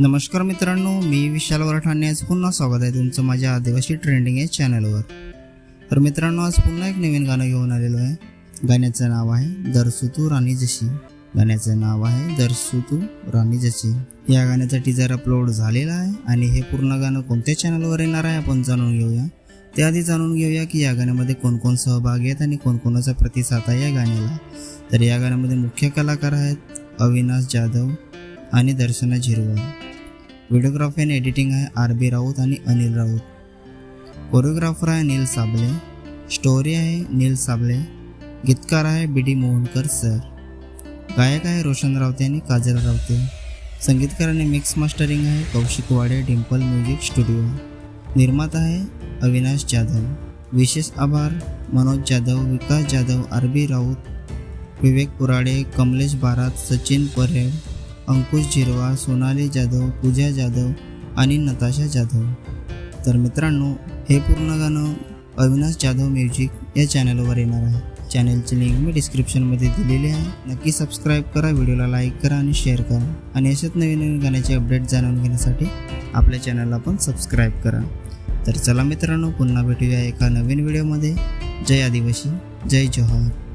नमस्कार मित्रांनो मी विशाल वरठाणे. आज पुन्हा स्वागत आहे तुमचं माझ्या आदिवासी ट्रेंडिंग या चॅनलवर तर मित्रांनो आज पुन्हा एक नवीन गाणं घेऊन आलेलो आहे. गाण्याचं नाव आहे दरसुतू राणी जशी. गाण्याचं नाव आहे दरसुतू राणी जशी. या गाण्याचा टीजर अपलोड झालेला आहे आणि हे पूर्ण गाणं कोणत्या चॅनलवर येणार आहे आपण जाणून घेऊया. त्याआधी जाणून घेऊया की या गाण्यामध्ये कोणकोण सहभाग सहभागी आहेत आणि कोणकोणाचा प्रतिसाद आहे या गाण्याला. तर या गाण्यामध्ये मुख्य कलाकार आहेत अविनाश जाधव आणि दर्शना झिरवा व्हिडिओग्राफी आणि एडिटिंग आहे आर बी राऊत आणि अनिल राऊत. कोरिओग्राफर आहे नील साबले स्टोरी आहे नील साबले गीतकार आहे बी डी मोहनकर सर. गायक आहे रोशन रावते आणि काजल रावते. संगीतकार आणि मिक्स मास्टरिंग आहे कौशिक वाडे डिम्पल म्युझिक स्टुडिओ. निर्माता आहे अविनाश जाधव. विशेष आभार मनोज जाधव विकास जाधव आर बी राऊत विवेक पुराडे कमलेश बारात सचिन परेड अंकुश झिरवा सोनाली जाधव पूजा जाधव आणि नताशा जाधव. तर मित्रांनो हे पूर्ण गाणं अविनाश जाधव म्युझिक या चॅनलवर येणार आहे. चॅनलची लिंक मी डिस्क्रिप्शनमध्ये दिलेली आहे. नक्की सबस्क्राईब करा व्हिडिओला लाईक करा आणि शेअर करा. आणि अशाच नवीन नवीन गाण्याचे अपडेट जाणून घेण्यासाठी आपल्या चॅनलला पण सबस्क्राईब करा. तर चला मित्रांनो पुन्हा भेटूया एका नवीन व्हिडिओमध्ये. जय आदिवासी जय जोहार.